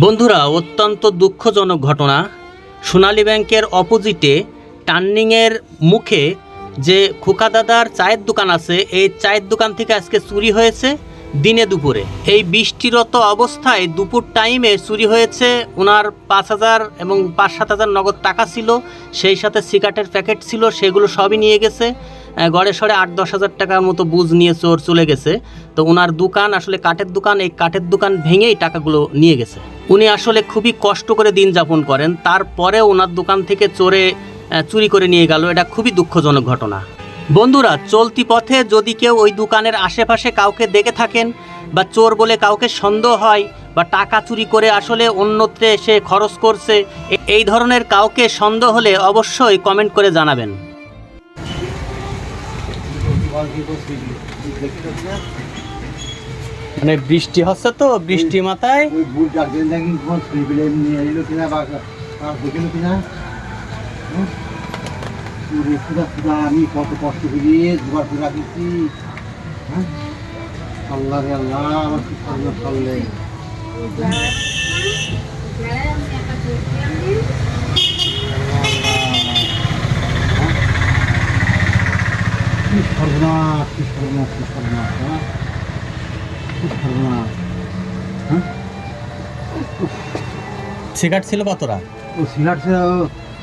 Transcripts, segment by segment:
বন্ধুরা, অত্যন্ত দুঃখজনক ঘটনা। সোনালী ব্যাংকের অপোজিটে টার্নিংয়ের মুখে যে খোকা দাদার চায়ের দোকান আছে, এই চায়ের দোকান থেকে আজকে চুরি হয়েছে দিনে দুপুরে। এই বৃষ্টিরত অবস্থায় দুপুর টাইমে চুরি হয়েছে, ওনার পাঁচ হাজার এবং পাঁচ সাত হাজার নগদ টাকা ছিল, সেই সাথে সিগারেটের প্যাকেট ছিল, সেগুলো সবই নিয়ে গেছে। গড়ে সড়ে আট দশ হাজার টাকার মতো বুঝ নিয়ে চোর চলে গেছে। তো ওনার দোকান, আসলে কাঠের দোকান, এই কাঠের দোকান ভেঙেই টাকাগুলো নিয়ে গেছে। উনি আসলে খুবই কষ্ট করে দিন যাপন করেন। তারপরে ওনার দোকান থেকে চোরে চুরি করে নিয়ে গেল। এটা খুবই দুঃখজনক ঘটনা। বন্ধুরা, চলতি পথে যদি কেউ ওই দোকানের আশেপাশে কাউকে দেখে থাকেন বা চোর বলে কাউকে সন্দেহ হয় বা টাকা চুরি করে আসলে অন্যত্রে এসে খরচ করছে, এই ধরনের কাউকে সন্দেহ হলে অবশ্যই কমেন্ট করে জানাবেন। মানে বৃষ্টি হচ্ছে তো, বৃষ্টি মাথায়। আমি কত কষ্ট করিয়ে হ্যাঁ আল্লাহ আল্লাহ, আমার কি চললে কি সর্বনাশ কি সর্বনাশ কি সর্বনাশ হ্যাঁ কি সর্বনাশ হ্যাঁ সিগারেট ছিল কতটা? ও সিগারেট ছিল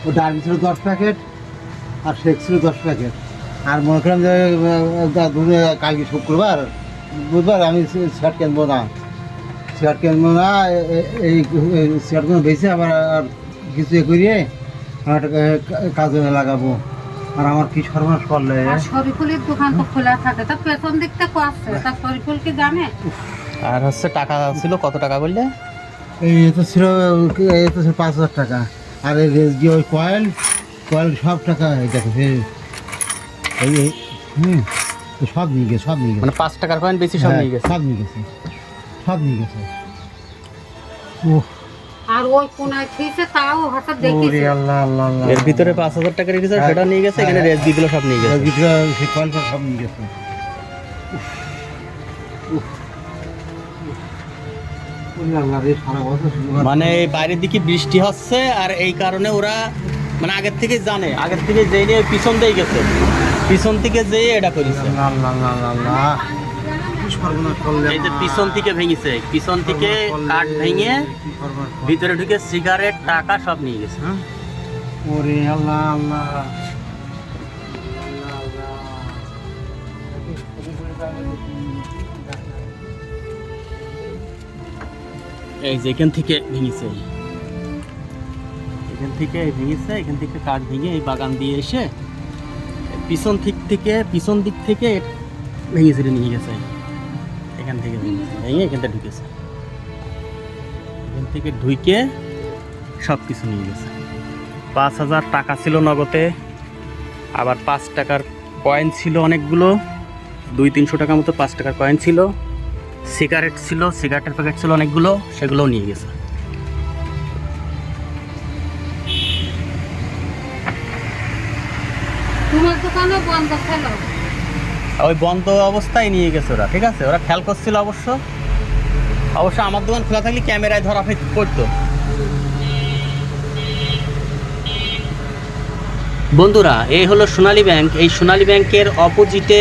ও ডার্বি ছিল দশ প্যাকেট আর শেক ছিল দশ প্যাকেট। আর মনে করলাম যে ধরে কালকে শুক্রবার বুধবার আমি সিগারেট কিনবো না। সিগারেট কিনবো না এই সিগারেটগুলো বেশি আবার আর কিছু এ করিয়ে আমার কাজে লাগাবো। আর আমার কি সর্বনাশ করলে? শরীফুলের দোকান তো খোলা থাকে তা পেছন দিকটা আসছে তা শরীফুল কি জানে? আর হচ্ছে টাকা ছিল কত টাকা বললে? এই এ তো ছিল এ তো ছিল পাঁচ হাজার টাকা। আর এই রেস দিয়ে ওই কয়েল কয়েল সব টাকা এই দেখো এই এই এই- হুম সব নিয়ে গেছে সব নিয়ে গেছে। মানে পাঁচ টাকার কয়েন বেশি সব হ্যাঁ, নিয়ে গেছে? সব নিয়ে গেছে সব নিয়ে গেছে। ও আর ওই কোনায় তাও হঠাৎ ওরে আল্লাহ আল্লাহ আল্লাহ এর ভিতরে পাঁচ হাজার টাকা রেখেছে হ্যাঁ, সেটা নিয়ে গেছে এখানে হ্যাঁ। রেস দিগুলো সব নিয়ে গেছে। কয়েলটা সব নিয়ে গেছে। মানে বাইরের দিকে বৃষ্টি হচ্ছে আর এই কারণে ওরা মানে আগের থেকে জানে আগের থেকে যেয়ে নিয়ে পিছন দিয়ে গেছে। পিছন থেকে যেয়ে এটা করেছে। আল্লাহ আল্লাহ আল্লাহ। পিছন থেকে ভেঙেছে পিছন থেকে কাঠ ভেঙে? ভিতরে ঢুকে সিগারেট টাকা সব নিয়ে গেছে হ্যাঁ? ওরে আল্লাহ আল্লাহ এই যে এখান থেকে ভেঙেছে এখান থেকে ভেঙেছে এখান থেকে কাঠ ভেঙে এই বাগান দিয়ে এসে পিছন দিক থেকে পিছন দিক থেকে ভেঙেছে নিয়ে গেছে এখান থেকে ভেঙে এখান থেকে ঢুকেছে। এখান থেকে ঢুকে সব কিছু নিয়ে গেছে। পাঁচ হাজার টাকা ছিল নগদে, আবার পাঁচ টাকার কয়েন ছিল অনেকগুলো, দুই তিনশো টাকার মতো পাঁচ টাকার কয়েন ছিল। সিগারেট ছিল সিগারেটের প্যাকেট ছিল অনেকগুলো, সেগুলোও নিয়ে গেছে। তোমার দোকানে বন্ধ ছিল ওই বন্ধ অবস্থায় নিয়ে গেছে ওরা, ঠিক আছে? ওরা খেয়াল করছিল অবশ্য। অবশ্য আমার দোকান খোলা থাকলে ক্যামেরায় ধরা পড়তো। বন্ধুরা, এই হলো সোনালী ব্যাংক। এই সোনালী ব্যাংকের অপোজিটে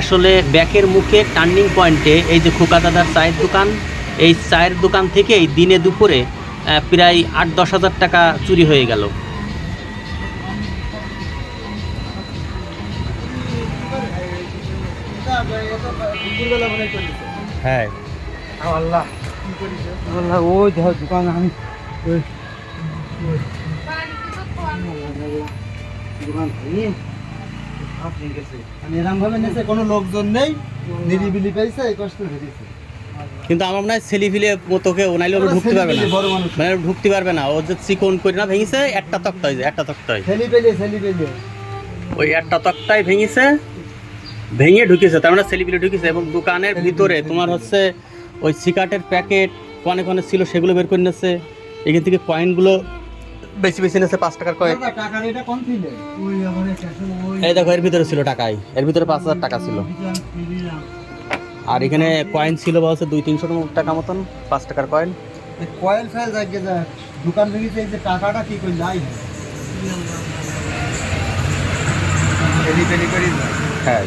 আসলে ব্যাকের মুখে টার্নিং পয়েন্টে এই যে খোকা দাদার চায়ের দোকান, এই চায়ের দোকান থেকেই দিনে দুপুরে প্রায় আট দশ হাজার টাকা চুরি হয়ে গেল। হ্যাঁ। আল্লাহ। আল্লাহ ওই দেখো দোকান আমি। ওই। ওই দোকান ভেঙে। সব নিয়ে গেছে। মানে কোনো লোকজন নেই। নিরিবিলি পেয়েছে এই কষ্ট ভেঙেছে কিন্তু আমার মনে হয় ছেলে ফিলে মতোকে ওনাইলে ওরা ঢুকতে পারবে না। মানে ঢুকতে পারবে না। ও যে চিকন করে না ভেঙেছে একটা তক্তা হয়েছে একটা তক্তা হয়েছে ওই একটা তক্তাই ভেঙেছে ভেঙে ঢুকেছে তার মানে ফিলে ঢুকেছে এবং দোকানের ভিতরে তোমার হচ্ছে ওই সিগারেটের প্যাকেট কনে কনে ছিল সেগুলো বের করে নিয়েছে। এখান থেকে কয়েনগুলো বেশি বেশি নিয়েছে পাঁচ টাকার কয়েন এই দেখো এর ভিতরে ছিল টাকাই এর ভিতরে পাঁচ হাজার টাকা ছিল। আর এখানে কয়েন ছিল বলছে দুই তিনশো টাকা মতন পাঁচ টাকার কয়েন কয়েল ফাইল জাগে যা দোকান ভেঙেছে এই যে টাকাটা কি করে পেলি হ্যাঁ।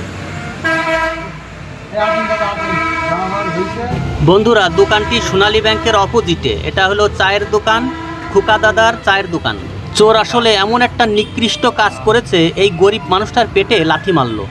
বন্ধুরা, দোকানটি সোনালী ব্যাংকের অপোজিটে। এটা হলো চায়ের দোকান, খুকা দাদার চায়ের দোকান। চোর আসলে এমন একটা নিকৃষ্ট কাজ করেছে, এই গরিব মানুষটার পেটে লাথি মারলো।